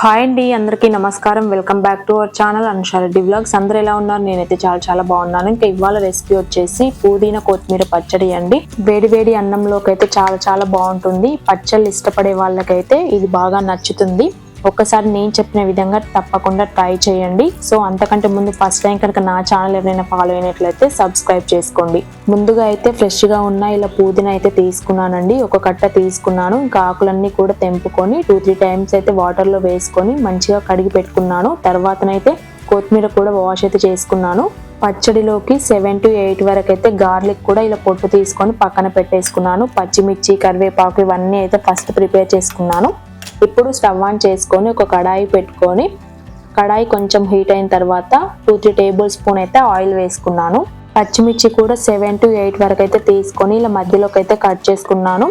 Hi అండి అందరికీ నమస్కారం. Welcome back to our channel Anusha Reddy vlogs అందరూ ఎలా ఉన్నారు? నేనైతే చాలా చాలా బాగున్నాను. ఇంకా ఇవాళ రెసిపీ వచ్చేసి పుదీనా కొత్తిమీర పచ్చడి అండి. వేడి వేడి అన్నంలోకి అయితే చాలా చాలా బాగుంటుంది. పచ్చళ్ళు ఇష్టపడే వాళ్ళకైతే ఇది బాగా నచ్చుతుంది. ఒక్కసారి నేను చెప్పిన విధంగా తప్పకుండా ట్రై చేయండి. సో అంతకంటే ముందు ఫస్ట్ టైం కనుక నా ఛానల్ ఎవరైనా ఫాలో అయినట్లయితే సబ్స్క్రైబ్ చేసుకోండి. ముందుగా అయితే ఫ్రెష్గా ఉన్న ఇలా పుదీనా అయితే తీసుకున్నానండి. ఒక కట్ట తీసుకున్నాను. ఇంకా ఆకులన్నీ కూడా తెంపుకొని టూ త్రీ టైమ్స్ అయితే వాటర్లో వేసుకొని మంచిగా కడిగి పెట్టుకున్నాను. తర్వాతనైతే కొత్తిమీర కూడా వాష్ అయితే చేసుకున్నాను. పచ్చడిలోకి సెవెన్ టు ఎయిట్ వరకు అయితే గార్లిక్ కూడా ఇలా పొట్టు తీసుకొని పక్కన పెట్టేసుకున్నాను. పచ్చిమిర్చి కరివేపాకు ఇవన్నీ అయితే ఫస్ట్ ప్రిపేర్ చేసుకున్నాను. ఇప్పుడు స్టవ్ ఆన్ చేసుకొని ఒక కడాయి పెట్టుకొని కడాయి కొంచెం హీట్ అయిన తర్వాత టూ త్రీ టేబుల్ స్పూన్ అయితే ఆయిల్ వేసుకున్నాను. పచ్చిమిర్చి కూడా సెవెన్ టు ఎయిట్ వరకు అయితే తీసుకొని ఇలా మధ్యలోకి అయితే కట్ చేసుకున్నాను.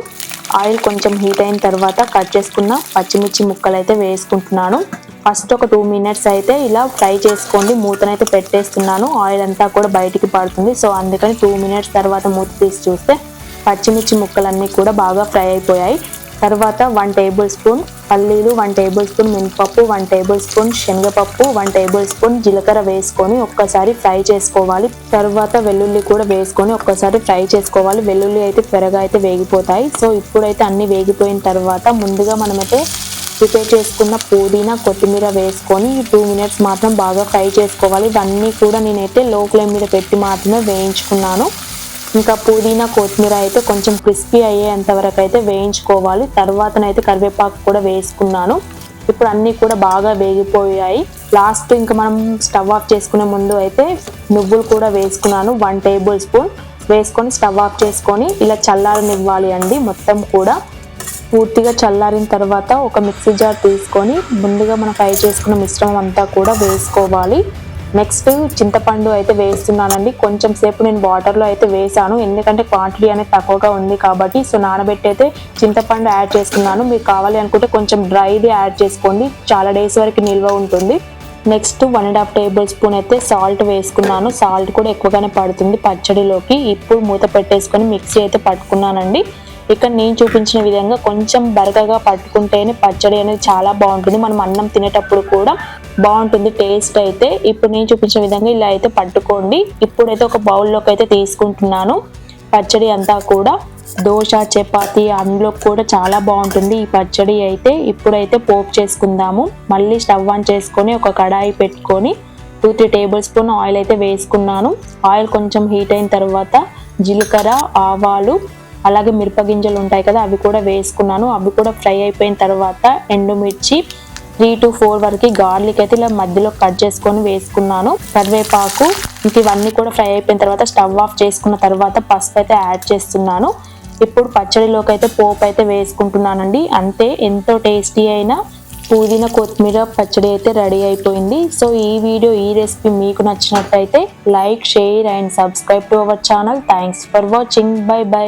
ఆయిల్ కొంచెం హీట్ అయిన తర్వాత కట్ చేసుకున్న పచ్చిమిర్చి ముక్కలు అయితే వేసుకుంటున్నాను. ఫస్ట్ ఒక టూ మినిట్స్ అయితే ఇలా ఫ్రై చేసుకోండి. మూతనైతే పెట్టేస్తున్నాను. ఆయిల్ అంతా కూడా బయటికి పడుతుంది. సో అందుకని టూ మినిట్స్ తర్వాత మూత తీసి చూస్తే పచ్చిమిర్చి ముక్కలన్నీ కూడా బాగా ఫ్రై అయిపోయాయి. తర్వాత వన్ టేబుల్ స్పూన్ పల్లీలు వన్ టేబుల్ స్పూన్ మినపప్పు వన్ టేబుల్ స్పూన్ శనగపప్పు వన్ టేబుల్ స్పూన్ జీలకర్ర వేసుకొని ఒక్కసారి ఫ్రై చేసుకోవాలి. తర్వాత వెల్లుల్లి కూడా వేసుకొని ఒక్కసారి ఫ్రై చేసుకోవాలి. వెల్లుల్లి అయితే త్వరగా అయితే వేగిపోతాయి. సో ఇప్పుడైతే అన్నీ వేగిపోయిన తర్వాత ముందుగా మనమైతే ప్రిపేర్ చేసుకున్న పుదీనా కొత్తిమీర వేసుకొని టూ మినిట్స్ మాత్రం బాగా ఫ్రై చేసుకోవాలి. ఇవన్నీ కూడా నేనైతే లో ఫ్లేమ్ మీద పెట్టి మాత్రమే వేయించుకున్నాను. ఇంకా పుదీనా కొత్తిమీర అయితే కొంచెం క్రిస్పీ అయ్యేంత వరకు అయితే వేయించుకోవాలి. తర్వాతనైతే కరివేపాకు కూడా వేసుకున్నాను. ఇప్పుడు అన్నీ కూడా బాగా వేగిపోయాయి. లాస్ట్ ఇంకా మనం స్టవ్ ఆఫ్ చేసుకునే ముందు అయితే నువ్వులు కూడా వేసుకున్నాను. వన్ టేబుల్ స్పూన్ వేసుకొని స్టవ్ ఆఫ్ చేసుకొని ఇలా చల్లారనివ్వాలి అండి మొత్తం కూడా. పూర్తిగా చల్లారిన తర్వాత ఒక మిక్సీ జార్ తీసుకొని ముందుగా మనం ఫ్రై చేసుకున్న మిశ్రమం అంతా కూడా వేసుకోవాలి. నెక్స్ట్ చింతపండు అయితే వేస్తున్నానండి. కొంచెం సేపు నేను వాటర్లో అయితే వేసాను. ఎందుకంటే క్వాంటిటీ అనేది తక్కువగా ఉంది కాబట్టి సో నానబెట్టి అయితే చింతపండు యాడ్ చేసుకున్నాను. మీకు కావాలి అనుకుంటే కొంచెం డ్రైది యాడ్ చేసుకోండి. చాలా డేస్ వరకు నిల్వ ఉంటుంది. Next one and half tablespoon అయితే సాల్ట్ వేసుకున్నాను. సాల్ట్ కూడా ఎక్కువగానే పడుతుంది పచ్చడిలోకి. ఇప్పుడు మూత పెట్టేసుకొని మిక్సీ అయితే పట్టుకున్నానండి. ఇక్కడ నేను చూపించిన విధంగా కొంచెం బరకగా పట్టుకుంటేనే పచ్చడి అనేది చాలా బాగుంటుంది. మనం అన్నం తినేటప్పుడు కూడా బాగుంటుంది టేస్ట్ అయితే. ఇప్పుడు నేను చూపించిన విధంగా ఇలా అయితే పట్టుకోండి. ఇప్పుడైతే ఒక బౌల్లోకి అయితే తీసుకుంటున్నాను. పచ్చడి అంతా కూడా దోశ చపాతి అందులో కూడా చాలా బాగుంటుంది ఈ పచ్చడి అయితే. ఇప్పుడైతే పోపు చేసుకుందాము. మళ్ళీ స్టవ్ ఆన్ చేసుకొని ఒక కడాయి పెట్టుకొని two three tablespoon oil అయితే వేసుకున్నాను. ఆయిల్ కొంచెం హీట్ అయిన తర్వాత జీలకర్ర ఆవాలు అలాగే మిరపగింజలు ఉంటాయి కదా అవి కూడా వేసుకున్నాను. అవి కూడా ఫ్రై అయిపోయిన తర్వాత ఎండుమిర్చి త్రీ టు ఫోర్ వరకు గార్లిక్ అయితే ఇలా మధ్యలో కట్ చేసుకొని వేసుకున్నాను. కరివేపాకు ఇంక ఇవన్నీ కూడా ఫ్రై అయిపోయిన తర్వాత స్టవ్ ఆఫ్ చేసుకున్న తర్వాత పసుపు అయితే యాడ్ చేస్తున్నాను. ఇప్పుడు పచ్చడిలోకి అయితే పోపు అయితే వేసుకుంటున్నానండి. అంతే ఎంతో టేస్టీ అయిన పుదీనా కొత్తిమీర పచ్చడి అయితే రెడీ అయిపోయింది. సో ఈ వీడియో ఈ రెసిపీ మీకు నచ్చినట్టయితే like share and subscribe to our channel. Thanks for watching. Bye bye.